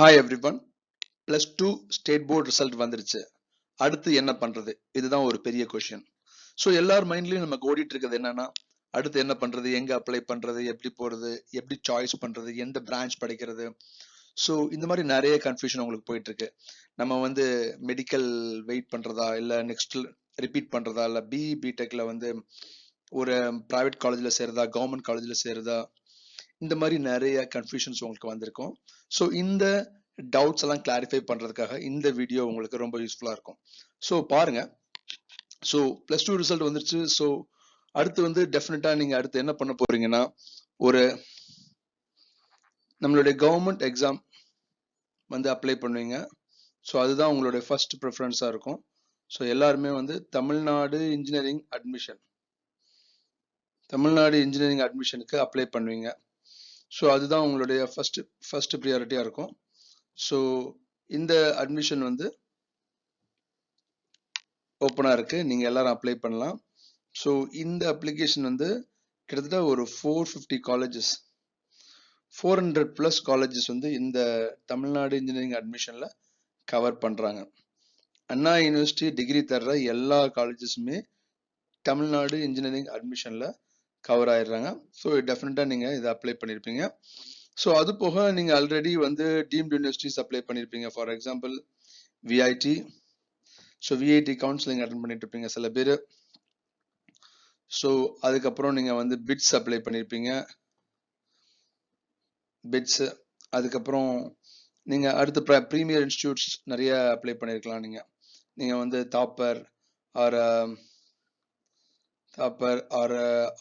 Hi everyone plus two state board result வந்துருச்சு. அடுத்து என்ன பண்ணுறது இதுதான் ஒரு பெரிய கொஷின் ஸோ எல்லார் மைண்ட்லையும் நமக்கு ஓடிட்டு இருக்கிறது என்னன்னா அடுத்து என்ன பண்ணுறது எங்கே அப்ளை பண்ணுறது எப்படி போகிறது எப்படி சாய்ஸ் பண்ணுறது எந்த பிரான்ச் படிக்கிறது? ஸோ இந்த மாதிரி நிறைய கன்ஃபியூஷன் உங்களுக்கு போயிட்டு இருக்கு நம்ம வந்து மெடிக்கல் வெயிட் பண்ணுறதா இல்லை நெக்ஸ்ட் ரிப்பீட் பண்ணுறதா இல்லை பிஇ பிடெக்கில் வந்து ஒரு ப்ரைவேட் காலேஜில் சேருதா? கவர்மெண்ட் காலேஜில் சேருதா? இந்த மாதிரி நிறைய கன்ஃபியூஷன்ஸ் உங்களுக்கு வந்திருக்கும். ஸோ இந்த டவுட்ஸ் எல்லாம் கிளாரிஃபை பண்ணுறதுக்காக இந்த வீடியோ உங்களுக்கு ரொம்ப யூஸ்ஃபுல்லாக இருக்கும். ஸோ பாருங்க. ஸோ ப்ளஸ் டூ ரிசல்ட் வந்துருச்சு. ஸோ அடுத்து வந்து டெஃபினட்டாக நீங்கள் அடுத்து என்ன பண்ண போறீங்கன்னா ஒரு நம்மளுடைய கவர்மெண்ட் எக்ஸாம் வந்து அப்ளை பண்ணுவீங்க. ஸோ அதுதான் உங்களுடைய ஃபர்ஸ்ட் ப்ரிஃபரன்ஸாக இருக்கும். ஸோ எல்லாருமே வந்து Tamil Nadu engineering admission Tamil Nadu engineering அட்மிஷனுக்கு அப்ளை பண்ணுவீங்க. ஸோ அதுதான் உங்களுடைய ஃபர்ஸ்ட் ஃபர்ஸ்ட் ப்ரியாரிட்டியாக இருக்கும். ஸோ இந்த அட்மிஷன் வந்து ஓப்பனாக இருக்குது நீங்கள் எல்லாரும் அப்ளை பண்ணலாம். ஸோ இந்த அப்ளிகேஷன் வந்து கிட்டத்தட்ட ஒரு four fifty colleges four hundred plus colleges வந்து இந்த தமிழ்நாடு இன்ஜினியரிங் அட்மிஷனில் கவர் பண்ணுறாங்க அண்ணா யூனிவர்சிட்டி டிகிரி தர்ற எல்லா காலேஜஸுமே தமிழ்நாடு இன்ஜினியரிங் அட்மிஷனில் கவர் ஆயிடுறாங்க. ஸோ டெஃபினட்டாக நீங்கள் இதை அப்ளை பண்ணியிருப்பீங்க ஸோ அது போக நீங்கள் ஆல்ரெடி வந்து டீம்டு யூனிவர்சிட்டிஸ் அப்ளை பண்ணியிருப்பீங்க for example VIT so VIT counselling attend பண்ணிட்டு இருப்பீங்க சில பேர். ஸோ அதுக்கப்புறம் நீங்கள் வந்து பிட்ஸ் அப்ளை பண்ணியிருப்பீங்க பிட்ஸ் அதுக்கப்புறம் நீங்கள் அடுத்த ப்ர ப்ரீமியர் இன்ஸ்டியூட்ஸ் நிறைய அப்ளை பண்ணியிருக்கலாம் நீங்கள் நீங்கள் வந்து தாப்பர் ஆர் தாப்பர் ஆர்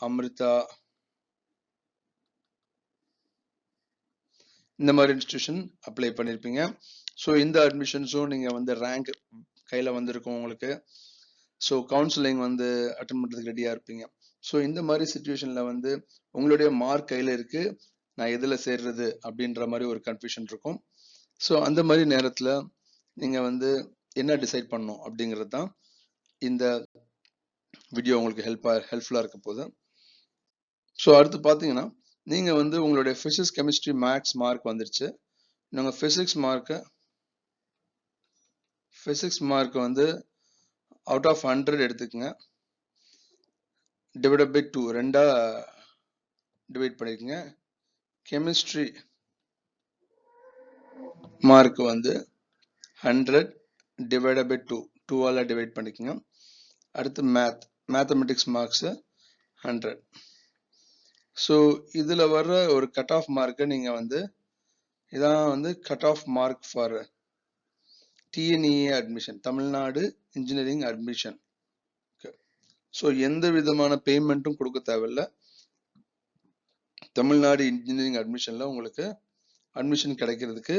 அமிர்தா இந்த மாதிரி இன்ஸ்டியூஷன் அப்ளை பண்ணியிருப்பீங்க ஸோ இந்த அட்மிஷன்ஸும் நீங்கள் வந்து ரேங்க் கையில் வந்திருக்கும் உங்களுக்கு. ஸோ கவுன்சிலிங் வந்து அட்டன் பண்ணுறதுக்கு ரெடியாக இருப்பீங்க. ஸோ இந்த மாதிரி சுச்சுவேஷனில் வந்து உங்களுடைய மார்க் கையில் இருக்கு. நான் எதில் சேர்றது அப்படின்ற மாதிரி ஒரு கன்ஃபியூஷன் இருக்கும். ஸோ அந்த மாதிரி நேரத்தில் நீங்கள் வந்து என்ன டிசைட் பண்ணணும் அப்படிங்கிறது தான் இந்த வீடியோ உங்களுக்கு ஹெல்ப்பாக ஹெல்ப்ஃபுல்லாக இருக்க போகுது ஸோ அடுத்து பார்த்தீங்கன்னா நீங்கள் வந்து உங்களுடைய ஃபிசிக்ஸ் கெமிஸ்ட்ரி மேக்ஸ் மார்க் வந்துருச்சு. நாங்கள் ஃபிசிக்ஸ் மார்க்கு ஃபிசிக்ஸ் மார்க் வந்து அவுட் ஆஃப் ஹண்ட்ரட் எடுத்துக்கோங்க. டிவைட் பை டூ ரெண்டாக டிவைட் பண்ணிக்கோங்க. கெமிஸ்ட்ரி மார்க் வந்து ஹண்ட்ரட் டிவைட் பை டூ டூவால் டிவைட் பண்ணிக்கோங்க. அடுத்து math mathematics marks hundred so இதில் வர்ற ஒரு கட் ஆஃப் மார்க்கை நீங்கள் வந்து இதான் வந்து cut off mark for TNEA admission Tamil Nadu engineering admission so எந்த விதமான பேமெண்ட்டும் கொடுக்க தேவையில்ல. தமிழ்நாடு இன்ஜினியரிங் அட்மிஷனில் உங்களுக்கு அட்மிஷன் கிடைக்கிறதுக்கு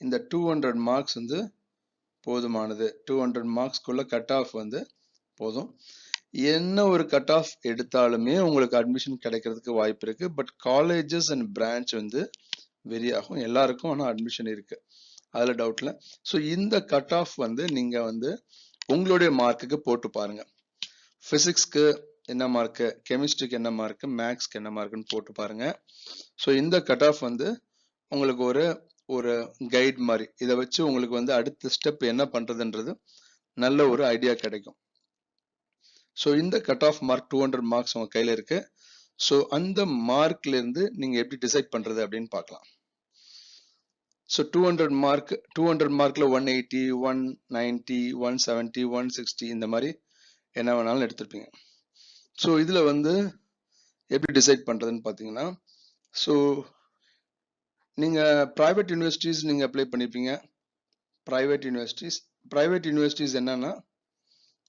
இந்த டூ ஹண்ட்ரட் மார்க்ஸ் வந்து போதுமானது. டூ ஹண்ட்ரட் மார்க்ஸ்க்குள்ள கட் ஆஃப் வந்து போதும். என்ன ஒரு கட் ஆஃப் எடுத்தாலுமே உங்களுக்கு அட்மிஷன் கிடைக்கிறதுக்கு வாய்ப்பு இருக்கு. பட் காலேஜஸ் அண்ட் பிரான்ச் வந்து வெரி ஆகும் எல்லாருக்கும் ஆனால் அட்மிஷன் இருக்கு. அதில் டவுட்ல ஸோ இந்த கட் ஆஃப் வந்து நீங்க வந்து உங்களுடைய மார்க்குக்கு போட்டு பாருங்க. ஃபிசிக்ஸ்க்கு என்ன மார்க்கு கெமிஸ்ட்ரிக்கு என்ன மார்க்கு மேக்ஸ்க்கு என்ன மார்க்குன்னு போட்டு பாருங்க. ஸோ இந்த கட் ஆஃப் வந்து உங்களுக்கு ஒரு ஒரு கைட் மாதிரி. இதை வச்சு உங்களுக்கு வந்து அடுத்த ஸ்டெப் என்ன பண்ணுறதுன்றது நல்ல ஒரு ஐடியா கிடைக்கும். ஸோ இந்த cut off mark two hundred marks உங்கள் கையில் இருக்கு. ஸோ அந்த மார்க்லேருந்து இருந்து எப்படி டிசைட் பண்ணுறது அப்படின்னு பார்க்கலாம். So two hundred mark two hundred மார்க்கில் one eighty one ninety one seventy one sixty இந்த மாதிரி என்ன வேணாலும் எடுத்திருப்பீங்க. ஸோ இதில் வந்து எப்படி டிசைட் பண்ணுறதுன்னு பார்த்தீங்கன்னா ஸோ நீங்கள் ப்ரைவேட் யூனிவர்சிட்டிஸ் நீங்கள் அப்ளை பண்ணியிருப்பீங்க ப்ரைவேட் யூனிவர்சிட்டிஸ் ப்ரைவேட் யூனிவர்சிட்டிஸ் என்னன்னா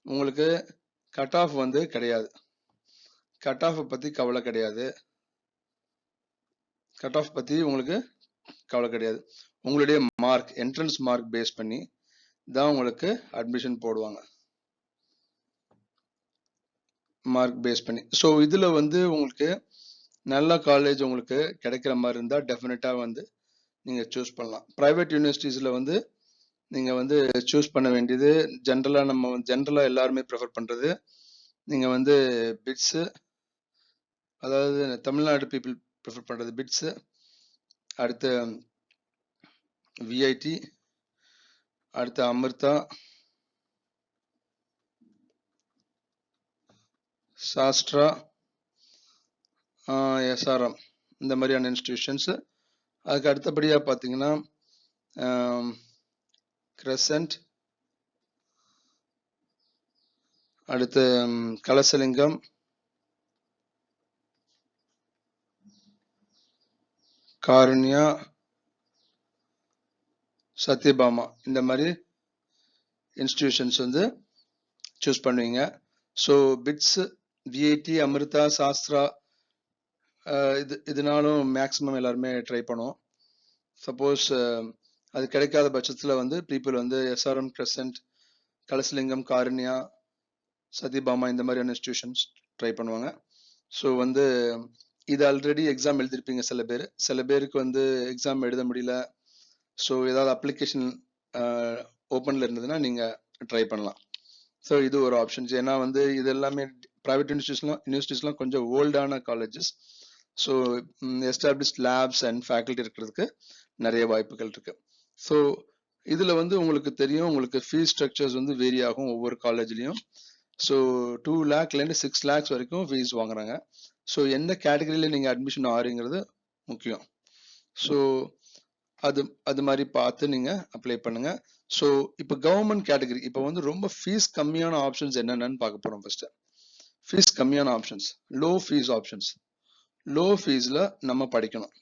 உங்களுக்கு கட் ஆஃப் வந்து கிடையாது. கட் ஆஃப் பத்தி கவலை கிடையாது. கட் ஆஃப் பத்தி உங்களுக்கு கவலை கிடையாது. உங்களுடைய மார்க் என்ட்ரன்ஸ் மார்க் பேஸ் பண்ணி தான் உங்களுக்கு அட்மிஷன் போடுவாங்க. மார்க் பேஸ் பண்ணி. ஸோ இதுல வந்து உங்களுக்கு நல்ல காலேஜ் உங்களுக்கு கிடைக்கிற மாதிரி இருந்தால் டெஃபினட்டாக வந்து நீங்கள் சூஸ் பண்ணலாம். ப்ரைவேட் யூனிவர்சிட்டிஸில் வந்து நீங்கள் வந்து சூஸ் பண்ண வேண்டியது ஜென்ரலாக நம்ம ஜென்ரலாக எல்லாருமே ப்ரிஃபர் பண்ணுறது நீங்கள் வந்து பிட்ஸு அதாவது தமிழ்நாடு பீப்புள் ப்ரிஃபர் பண்ணுறது பிட்ஸு அடுத்து விஐடி அடுத்து அமிர்தா சாஸ்ட்ரா எஸ்ஆர்எம் இந்த மாதிரியான இன்ஸ்டிடியூஷன்ஸு அதுக்கு அடுத்தபடியாக பார்த்தீங்கன்னா கிரசன்ட் அடுத்து கலசலிங்கம். காருண்யா. சத்யபாமா. இந்த மாதிரி இன்ஸ்டிடியூஷன்ஸ் வந்து சூஸ் பண்ணுவீங்க. So BITS VIT Amrita Sastra இது இதனாலும் மேக்ஸிமம் எல்லாருமே ட்ரை பண்ணுவோம். சப்போஸ் அது கிடைக்காத பட்சத்தில் வந்து பீப்புள் வந்து எஸ்ஆர்எம் கிரசன்ட் கலசலிங்கம் காருண்யா சதிபாமா இந்த மாதிரியான இன்ஸ்டியூஷன்ஸ் ட்ரை பண்ணுவாங்க. ஸோ வந்து இது ஆல்ரெடி எக்ஸாம் எழுதியிருப்பீங்க சில பேர். சில பேருக்கு வந்து எக்ஸாம் எழுத முடியல. ஸோ ஏதாவது அப்ளிகேஷன் ஓப்பனில் இருந்ததுன்னா நீங்கள் ட்ரை பண்ணலாம். ஸோ இது ஒரு ஆப்ஷன்ஸ் ஏன்னா வந்து இது எல்லாமே ப்ரைவேட் யூனிவர்சிட்டிஸ்லாம் யூனிவர்சிட்டிஸ்லாம் கொஞ்சம் ஓல்டான colleges so established labs and faculty இருக்கிறதுக்கு நிறைய வாய்ப்புகள் இருக்குது ஸோ இதில் வந்து உங்களுக்கு தெரியும் உங்களுக்கு ஃபீஸ் ஸ்ட்ரக்சர்ஸ் வந்து வேரி ஆகும் ஒவ்வொரு காலேஜ்லேயும் ஸோ டூ லேக்லேருந்து சிக்ஸ் லேக்ஸ் வரைக்கும் ஃபீஸ் வாங்குறாங்க. ஸோ எந்த கேட்டகரியில் நீங்கள் அட்மிஷன் ஆகிறீங்கிறது முக்கியம். ஸோ அது அது மாதிரி பார்த்து நீங்கள் அப்ளை பண்ணுங்க. ஸோ இப்போ கவர்மெண்ட் கேட்டகரி இப்போ வந்து ரொம்ப ஃபீஸ் கம்மியான ஆப்ஷன்ஸ் என்னென்னு பார்க்க போகிறோம் ஃபஸ்ட்டு ஃபீஸ் கம்மியான options low fees options low ஃபீஸில் நம்ம படிக்கணும்.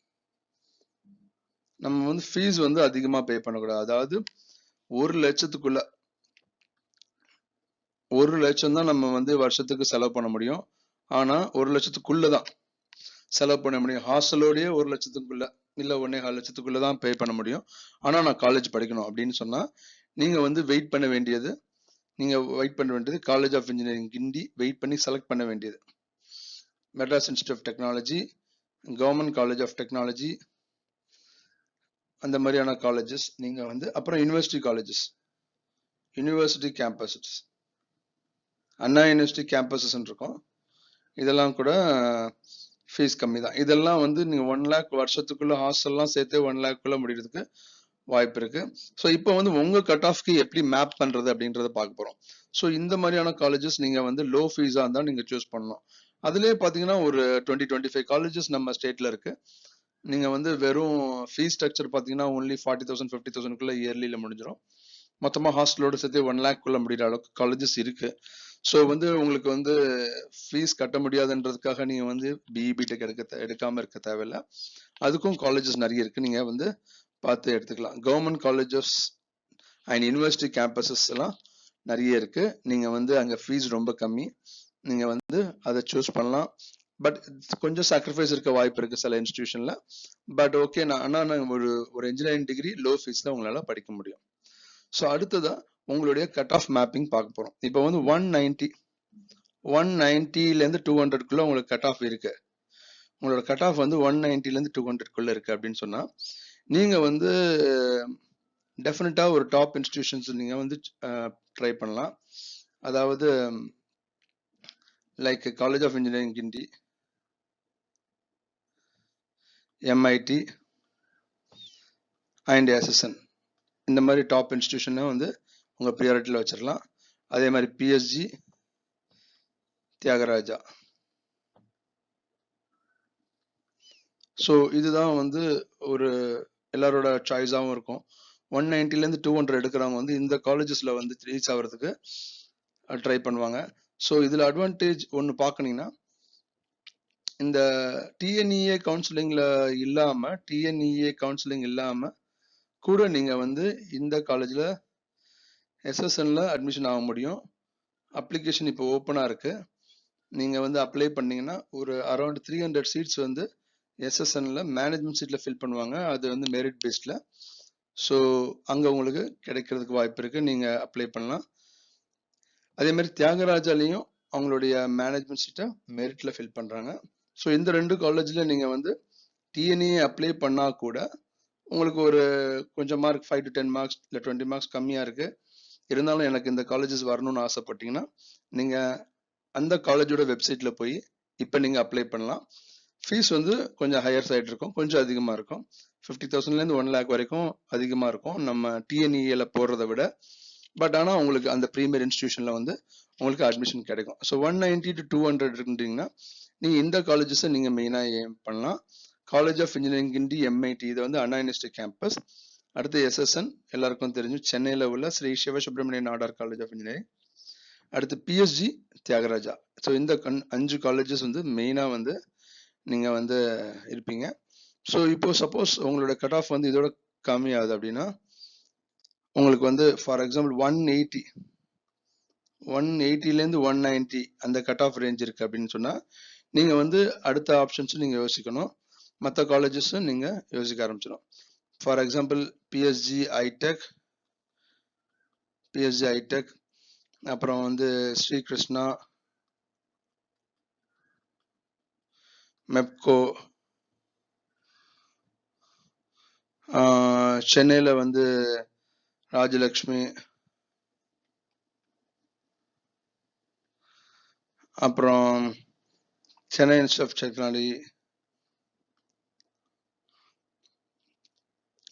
நம்ம வந்து ஃபீஸ் வந்து அதிகமாக பே பண்ணக்கூடாது. அதாவது ஒரு லட்சத்துக்குள்ள ஒரு லட்சம் தான் நம்ம வந்து வருஷத்துக்கு செலவு பண்ண முடியும். ஆனால் ஒரு லட்சத்துக்குள்ள தான் செலவு பண்ண முடியும். ஹாஸ்டலோடையே ஒரு லட்சத்துக்குள்ள இல்லை ஒன்னே கால் லட்சத்துக்குள்ள தான் பே பண்ண முடியும். ஆனால் நான் காலேஜ் படிக்கணும் அப்படின்னு சொன்னால் நீங்கள் வந்து வெயிட் பண்ண வேண்டியது நீங்கள் வெயிட் பண்ண வேண்டியது college of engineering Guindy wait பண்ணி செலக்ட் பண்ண வேண்டியது. Madras institute of technology government college of technology அந்த மாதிரியான காலேஜஸ் நீங்க வந்து அப்புறம் university colleges university campuses Anna university campuses இருக்கும். இதெல்லாம் கூட ஃபீஸ் கம்மி தான். இதெல்லாம் வந்து நீங்கள் ஒன் லேக் வருஷத்துக்குள்ள ஹாஸ்டல்லாம் சேர்த்து ஒன் லேக்குள்ள முடியறதுக்கு வாய்ப்பு இருக்கு. ஸோ இப்போ வந்து உங்க கட் ஆஃப்க்கு எப்படி மேப் பண்றது அப்படின்றத பார்க்க போறோம். ஸோ இந்த மாதிரியான காலேஜஸ் நீங்க வந்து லோ ஃபீஸா இருந்தா நீங்க சூஸ் பண்ணணும் அதுலேயே பார்த்தீங்கன்னா ஒரு டுவெண்ட்டி டுவெண்ட்டி ஃபைவ் காலேஜஸ் நம்ம ஸ்டேட்ல இருக்கு. நீங்க வந்து வெறும் ஃபீஸ் ஸ்ட்ரக்சர் பாத்தீங்கன்னா ஒன்லி ஃபார்ட்டி தௌசண்ட் ஃபிஃப்டி தௌசண்ட்குள்ள இயர்லியில முடிஞ்சிடும் மொத்தமா ஹாஸ்டலோட சேர்த்து ஒன் லேக்குள்ளே முடிகிற அளவுக்கு காலேஜஸ் இருக்கு. ஸோ வந்து உங்களுக்கு வந்து ஃபீஸ் கட்ட முடியாதுன்றதுக்காக நீங்க வந்து பிஇ பிடெக் எடுக்க எடுக்காமல் எடுக்காம இருக்க தேவையில்லை. அதுக்கும் காலேஜஸ் நிறைய இருக்கு. நீங்க வந்து பார்த்து எடுத்துக்கலாம். Government colleges and university campuses எல்லாம் நிறைய இருக்கு. நீங்க வந்து அங்க ஃபீஸ் ரொம்ப கம்மி. நீங்க வந்து அதை சூஸ் பண்ணலாம். பட் கொஞ்சம் சாக்ரிஃபைஸ் இருக்க வாய்ப்பு இருக்கு சில இன்ஸ்டியூஷன்ல பட் ஓகே நான் ஆனால் நான் ஒரு ஒரு இன்ஜினியரிங் டிகிரி லோ ஃபீஸ்ல உங்களால படிக்க முடியும். ஸோ அடுத்ததா உங்களுடைய கட் ஆஃப் மேப்பிங் பார்க்க போறோம். இப்போ வந்து ஒன் நைன்டி ஒன் நைன்டிலேருந்து டூ ஹண்ட்ரட்குள்ள உங்களுக்கு கட் ஆஃப் இருக்கு. உங்களோட கட் ஆஃப் வந்து ஒன் நைன்டிலேருந்து டூ ஹண்ட்ரட்குள்ள இருக்கு அப்படின்னு சொன்னா நீங்க வந்து டெஃபினட்டா ஒரு டாப் இன்ஸ்டிடியூஷன்ஸ் நீங்க வந்து ட்ரை பண்ணலாம். அதாவது like college of engineering Guindy MIT and SSN இந்த மாதிரி டாப் இன்ஸ்டியூஷனை வந்து உங்கள் ப்ரியாரிட்டியில் வச்சிடலாம் அதே மாதிரி பிஎஸ்ஜி தியாகராஜா. ஸோ இதுதான் வந்து ஒரு எல்லாரோட சாய்ஸாகவும் இருக்கும். ஒன் நைன்டிலேருந்து டூ ஹண்ட்ரட் எடுக்கிறவங்க வந்து இந்த காலேஜஸில் வந்து ரீச் ஆகிறதுக்கு ட்ரை பண்ணுவாங்க. ஸோ இதில் அட்வான்டேஜ் ஒன்று பார்க்கணிங்கன்னா இந்த டிஎன்இஏ கவுன்சிலிங்கில் இல்லாமல் டிஎன்இஏ கவுன்சிலிங் இல்லாமல் கூட நீங்கள் வந்து இந்த காலேஜில் எஸ்எஸ்என்ல அட்மிஷன் ஆக முடியும். அப்ளிகேஷன் இப்போ ஓப்பனாக இருக்குது நீங்கள் வந்து அப்ளை பண்ணிங்கன்னா ஒரு அரௌண்ட் த்ரீ ஹண்ட்ரட் சீட்ஸ் வந்து எஸ்எஸ்என்ல மேனேஜ்மெண்ட் சீட்டில் ஃபில் பண்ணுவாங்க. அது வந்து மெரிட் பேஸ்டில் ஸோ அங்கே உங்களுக்கு கிடைக்கிறதுக்கு வாய்ப்பு இருக்குது நீங்கள் அப்ளை பண்ணலாம். அதே மாதிரி தியாகராஜாலையும் அவங்களுடைய மேனேஜ்மெண்ட் சீட்டை மெரிட்டில் ஃபில் பண்ணுறாங்க ஸோ இந்த ரெண்டு காலேஜில் நீங்கள் வந்து டிஎன்ஏ அப்ளை பண்ணால் கூட உங்களுக்கு ஒரு கொஞ்சம் mark five to ten marks இல்லை டுவெண்ட்டி மார்க்ஸ் கம்மியாக இருக்கு. இருந்தாலும் எனக்கு இந்த காலேஜஸ் வரணும்னு ஆசைப்பட்டீங்கன்னா நீங்கள் அந்த காலேஜோட வெப்சைட்டில் போய் இப்போ நீங்கள் அப்ளை பண்ணலாம். ஃபீஸ் வந்து கொஞ்சம் ஹையர் சைட் இருக்கும் கொஞ்சம் அதிகமாக இருக்கும். ஃபிஃப்டி தௌசண்ட்லேருந்து ஒன் லேக் வரைக்கும் அதிகமாக இருக்கும் நம்ம டிஎன்இஏல போடுறத விட. பட் ஆனால் உங்களுக்கு அந்த ப்ரீமியர் இன்ஸ்டியூஷனில் வந்து உங்களுக்கு அட்மிஷன் கிடைக்கும். So one ninety to two hundred இருந்தீங்கன்னா நீங்கள் இந்த காலேஜஸை நீங்கள் மெயினாக ஏம் பண்ணலாம். College of engineering Guindy MIT இது வந்து அண்ணா யூனிவர்சிட்டி கேம்பஸ் அடுத்து எஸ்எஸ்என் எல்லாருக்கும் தெரிஞ்சு சென்னையில் உள்ள Sri Sivasubramaniya Nadar college of engineering அடுத்து பிஎஸ்ஜி தியாகராஜா. ஸோ இந்த கண் அஞ்சு காலேஜஸ் வந்து மெயினாக வந்து நீங்கள் வந்து இருப்பீங்க. ஸோ இப்போ சப்போஸ் உங்களோட கட் ஆஃப் வந்து இதோட கம்மியாகுது அப்படின்னா உங்களுக்கு வந்து for example one eighty one எயிட்டிலேருந்து one ninety அந்த கட் ஆஃப் ரேஞ்ச் இருக்குது அப்படின்னு சொன்னால் நீங்கள் வந்து அடுத்த ஆப்ஷன்ஸும் நீங்கள் யோசிக்கணும். மற்ற காலேஜஸும் நீங்கள் யோசிக்க ஆரம்பிச்சிடும் for example PSG iTech PSG iTech அப்புறம் வந்து ஸ்ரீகிருஷ்ணா மெப்கோ சென்னையில் வந்து ராஜலக்ஷ்மி அப்புறம் சென்னை இன்ஸ்டியூட் ஆஃப் டெக்னாலஜி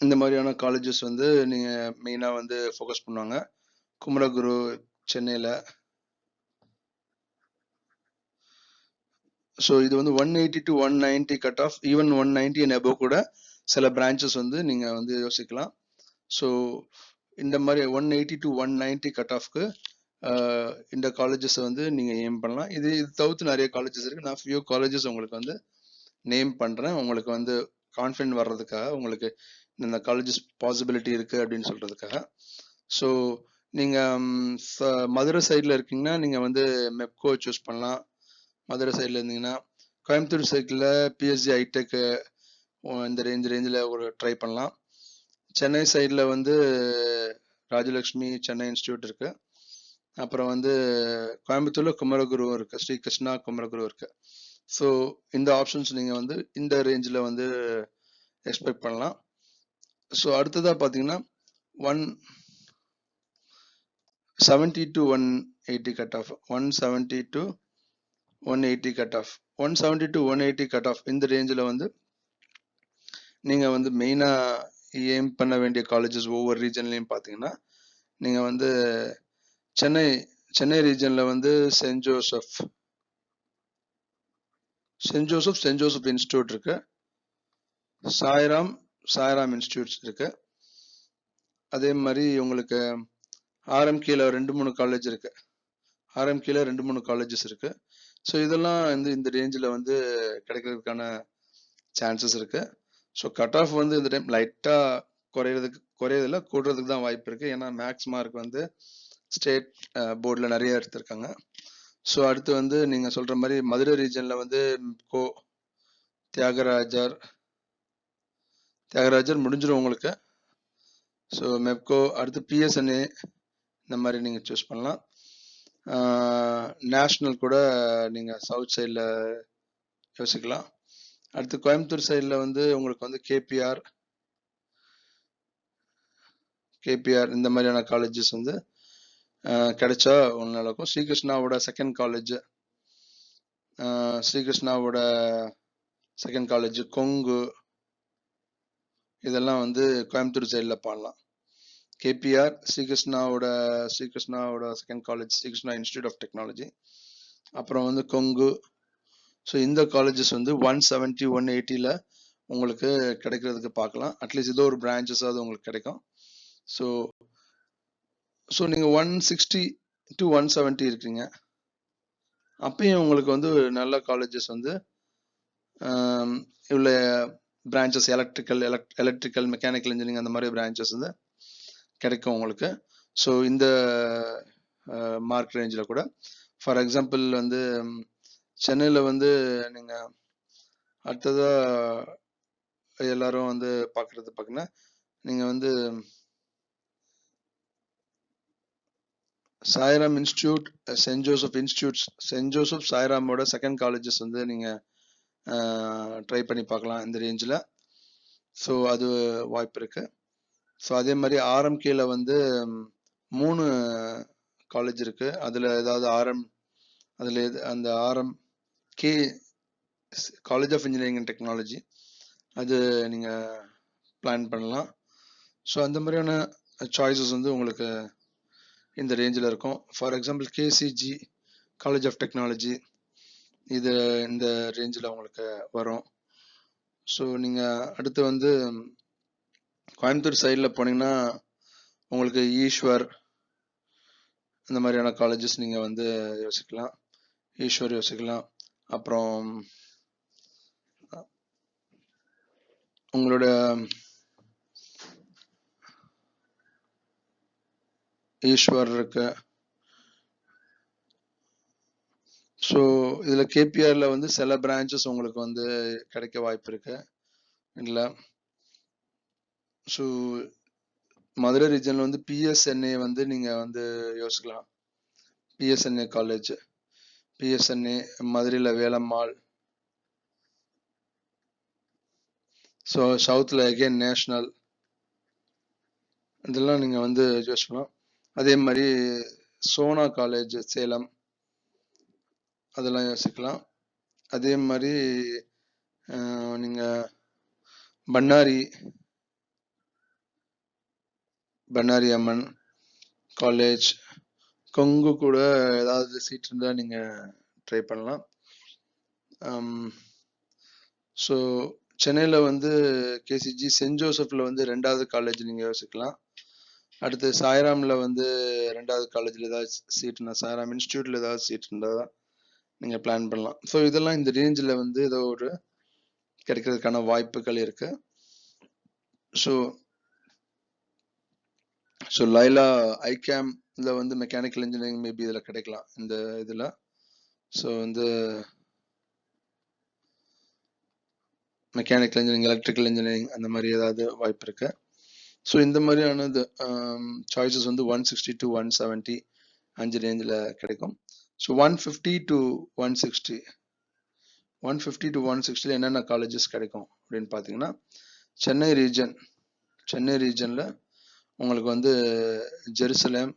இந்த மாதிரியான காலேஜஸ் வந்து நீங்கள் மெயினாக வந்து ஃபோக்கஸ் பண்ணுவாங்க. குமரகுரு சென்னையில். ஸோ இது வந்து one eighty to one ninety cut off even one ninety and above கூட சில பிரான்ச்சஸ் வந்து நீங்கள் வந்து யோசிக்கலாம். ஸோ இந்த மாதிரி one eighty to one ninety cut ஆஃப்க்கு இந்த காலேஜஸ் வந்து நீங்கள் ஏம் பண்ணலாம். இது இது தவிர்த்து நிறைய காலேஜஸ் இருக்குது நான் ஃபியூ காலேஜஸ் உங்களுக்கு வந்து நேம் பண்ணுறேன் உங்களுக்கு வந்து கான்ஃபிடென்ட் வர்றதுக்காக உங்களுக்கு இந்த காலேஜஸ் பாசிபிலிட்டி இருக்குது அப்படின்னு சொல்கிறதுக்காக ஸோ நீங்கள் மதுரை சைடில் இருக்கீங்கன்னா நீங்கள் வந்து மெப்கோ சூஸ் பண்ணலாம். மதுரை சைடில் இருந்தீங்கன்னா கோயம்புத்தூர் சைக்கிளில் பிஎஸ்சி ஐடெக்கு இந்த ரேஞ்ச் ரேஞ்சில் ஒரு ட்ரை பண்ணலாம். சென்னை சைடில் வந்து ராஜலக்ஷ்மி சென்னை இன்ஸ்டியூட் இருக்குது அப்புறம் வந்து கோயம்புத்தூரில் குமரகுருவும் இருக்குது ஸ்ரீ கிருஷ்ணா குமரகுரு இருக்குது ஸோ இந்த ஆப்ஷன்ஸ் நீங்கள் வந்து இந்த ரேஞ்சில் வந்து எக்ஸ்பெக்ட் பண்ணலாம். ஸோ அடுத்ததாக பார்த்தீங்கன்னா one seventy to one eighty cut off one seventy to one eighty cut off one seventy to one eighty cut off இந்த ரேஞ்சில் வந்து நீங்கள் வந்து மெயினாக ஏம் பண்ண வேண்டிய காலேஜஸ் ஒவ்வொரு ரீஜன்லையும் பார்த்தீங்கன்னா நீங்கள் வந்து சென்னை சென்னை ரீஜனில் வந்து saint Joseph. Saint Joseph saint Joseph institute இருக்கு. சாய்ராம் சாய்ராம் இன்ஸ்டியூட்ஸ் இருக்கு. அதே மாதிரி உங்களுக்கு ஆர்எம்கேல ரெண்டு மூணு காலேஜ் இருக்கு. ஆர்எம்கேல ரெண்டு மூணு காலேஜஸ் இருக்கு. ஸோ இதெல்லாம் வந்து இந்த ரேஞ்சில் வந்து கிடைக்கிறதுக்கான சான்சஸ் இருக்கு. ஸோ கட் ஆஃப் வந்து இந்த டைம் லைட்டாக குறையிறதுக்கு குறையதில்ல கூடுறதுக்கு தான் வாய்ப்பு இருக்கு. ஏன்னா மேக்ஸ் மார்க் வந்து ஸ்டேட் போர்டில் நிறைய எடுத்திருக்காங்க. ஸோ அடுத்து வந்து நீங்கள் சொல்கிற மாதிரி மதுரை ரீஜனில் வந்து கோ தியாகராஜர் தியாகராஜர் முடிஞ்சிடும் உங்களுக்கு. ஸோ மெப்கோ அடுத்து பிஎஸ்என்ஏ இந்த மாதிரி நீங்கள் சூஸ் பண்ணலாம். நேஷ்னல் கூட நீங்கள் சவுத் சைடில் யோசிக்கலாம். அடுத்து கோயம்புத்தூர் சைடில் வந்து உங்களுக்கு வந்து கேபிஆர் கேபிஆர் இந்த மாதிரியான காலேஜஸ் வந்து கிடைச்சா ஒன்று நடக்கும். ஸ்ரீகிருஷ்ணாவோட செகண்ட் காலேஜ் ஸ்ரீகிருஷ்ணாவோட செகண்ட் காலேஜ் கொங்கு இதெல்லாம் வந்து கோயம்புத்தூர் சைடில் பாடலாம். கேபிஆர் ஸ்ரீகிருஷ்ணாவோட ஸ்ரீகிருஷ்ணாவோட second college Sri Krishna institute of technology அப்புறம் வந்து கொங்கு. ஸோ இந்த காலேஜஸ் வந்து ஒன் செவன்ட்டி ஒன் எயிட்டியில் உங்களுக்கு கிடைக்கிறதுக்கு பார்க்கலாம். அட்லீஸ்ட் ஏதோ ஒரு பிரான்ச்சஸாவது உங்களுக்கு கிடைக்கும். ஸோ ஸோ நீங்கள் one sixty to one seventy இருக்கீங்க. அப்பயும் உங்களுக்கு வந்து நல்ல காலேஜஸ் வந்து இவ்வளோ branches electrical elect electrical mechanical engineering அந்த மாதிரி பிரான்ச்சஸ் வந்து கிடைக்கும் உங்களுக்கு. ஸோ இந்த மார்க் ரேஞ்சில் கூட ஃபார் எக்ஸாம்பிள் வந்து சென்னையில் வந்து நீங்கள் அடுத்ததாக எல்லாரும் வந்து பார்க்குறது பார்த்தீங்கன்னா நீங்கள் வந்து Sairam institute saint Joseph institutes saint Joseph சாய்ராமோட second colleges வந்து நீங்கள் ட்ரை பண்ணி பார்க்கலாம் இந்த ரேஞ்சில் ஸோ அது வாய்ப்பு இருக்குது ஸோ அதே மாதிரி ஆர்எம்கேல வந்து மூணு காலேஜ் இருக்குது அதில் ஏதாவது ஆர்எம் அதில் எது அந்த RM K college of engineering and technology அது நீங்கள் பிளான் பண்ணலாம். ஸோ அந்த மாதிரியான சாய்ஸஸ் வந்து உங்களுக்கு இந்த ரேஞ்சில் இருக்கும். For example KCG college of technology இது இந்த ரேஞ்சில் உங்களுக்கு வரும். ஸோ நீங்கள் அடுத்து வந்து கோயம்புத்தூர் சைடில் போனீங்கன்னா உங்களுக்கு ஈஸ்வர் இந்த மாதிரியான காலேஜஸ் நீங்கள் வந்து யோசிக்கலாம். ஈஸ்வர் யோசிக்கலாம். அப்புறம் உங்களோட ஈஸ்வர் இருக்கு ஸோ இதில் கேபிஆரில் வந்து சில பிரான்ச்சஸ் உங்களுக்கு வந்து கிடைக்க வாய்ப்பு இருக்கு. இல்லை. ஸோ மதுரை ரீஜனில் வந்து பிஎஸ்என்ஏ வந்து நீங்கள் வந்து யோசிக்கலாம். பிஎஸ்என்ஏ காலேஜ் பிஎஸ்என்ஏ மதுரையில் வேலம்மாள். ஸோ சவுத்தில் அகெயின் நேஷ்னல் இதெல்லாம் நீங்கள் வந்து யோசிக்கலாம். அதே மாதிரி சோனா காலேஜ் சேலம் அதெல்லாம் யோசிக்கலாம். அதே மாதிரி நீங்கள் பண்ணாரி பண்ணாரி அம்மன் காலேஜ் கொங்கு கூட ஏதாவது சீட் இருந்தால் நீங்கள் ட்ரை பண்ணலாம். ஸோ சென்னையில் வந்து கேசிஜி சென்ட் ஜோசஃபில் வந்து ரெண்டாவது காலேஜ் நீங்கள் யோசிக்கலாம். அடுத்து சாய்ராமில் வந்து ரெண்டாவது காலேஜில் ஏதாவது சீட்னா சாய்ராம் இன்ஸ்டியூட்டில் ஏதாவது சீட் இருந்தால் நீங்கள் பிளான் பண்ணலாம். ஸோ இதெல்லாம் இந்த ரேஞ்சில் வந்து ஏதோ ஒரு கிடைக்கிறதுக்கான வாய்ப்புகள் இருக்கு. ஸோ ஸோ லைலா ஐகேம் இதில் வந்து மெக்கானிக்கல் இன்ஜினியரிங் மேபி இதில் கிடைக்கலாம் இந்த இதில். ஸோ வந்து மெக்கானிக்கல் இன்ஜினியரிங் எலக்ட்ரிக்கல் இன்ஜினியரிங் அந்த மாதிரி ஏதாவது வாய்ப்பு இருக்குது ஸோ இந்த மாதிரியானது சாய்ஸஸ் um, வந்து one sixty to one seventy அஞ்சு ரேஞ்சில் கிடைக்கும். So one fifty to one sixty one fifty to one சிக்ஸ்டியில் என்னென்ன காலேஜஸ் கிடைக்கும் அப்படின்னு பார்த்தீங்கன்னா சென்னை ரீஜன் சென்னை ரீஜனில் உங்களுக்கு வந்து ஜெருசலேம்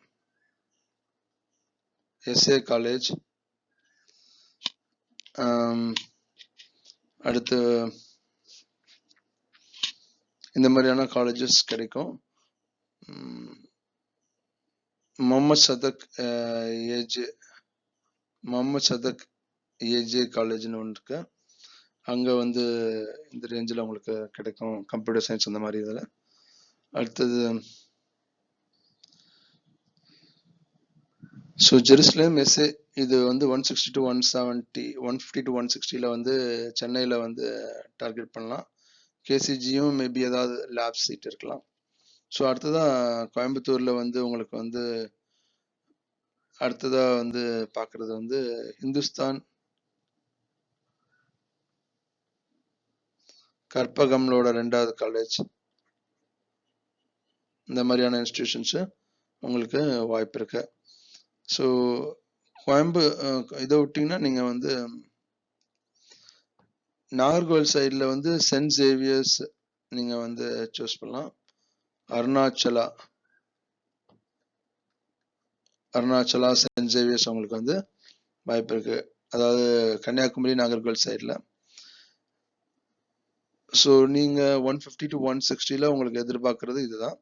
எஸ்ஏ காலேஜ் um, அடுத்து இந்த மாதிரியான காலேஜஸ் கிடைக்கும். முகமது சதக் ஏஜே முகமது சதக் ஏஜே காலேஜ்னு ஒன்று இருக்கு. அங்கே வந்து இந்த ரேஞ்சில் உங்களுக்கு கிடைக்கும். கம்ப்யூட்டர் சயின்ஸ் அந்த மாதிரி இதில். அடுத்தது ஸோ ஜெருசலேம் எஸ்ஏ இது வந்து one sixty to one seventy one fifty to one சிக்ஸ்டியில் வந்து சென்னையில் வந்து டார்கெட் பண்ணலாம். கேசிஜியும் மேபி ஏதாவது லேப் சீட் இருக்கலாம். ஸோ அடுத்ததாக கோயம்புத்தூரில் வந்து உங்களுக்கு வந்து அடுத்ததாக வந்து பார்க்குறது வந்து ஹிந்துஸ்தான் கற்பகம்லோட ரெண்டாவது காலேஜ் இந்த மாதிரியான இன்ஸ்டிடியூஷன்ஸு உங்களுக்கு வாய்ப்பு இருக்கு. ஸோ கோயம்பு இதை விட்டிங்கன்னா நீங்கள் வந்து நாகர்கோவில் சைடில் வந்து சென்ட் சேவியர்ஸ் நீங்கள் வந்து சூஸ் பண்ணலாம். அருணாச்சலா. அருணாச்சலா சென்ட் சேவியர்ஸ் உங்களுக்கு வந்து வாய்ப்பு இருக்கு. அதாவது கன்னியாகுமரி நாகர்கோவில் சைடில் ஸோ நீங்கள் ஒன் ஃபிஃப்டி டு ஒன் சிக்ஸ்டியில் உங்களுக்கு எதிர்பார்க்குறது இதுதான்.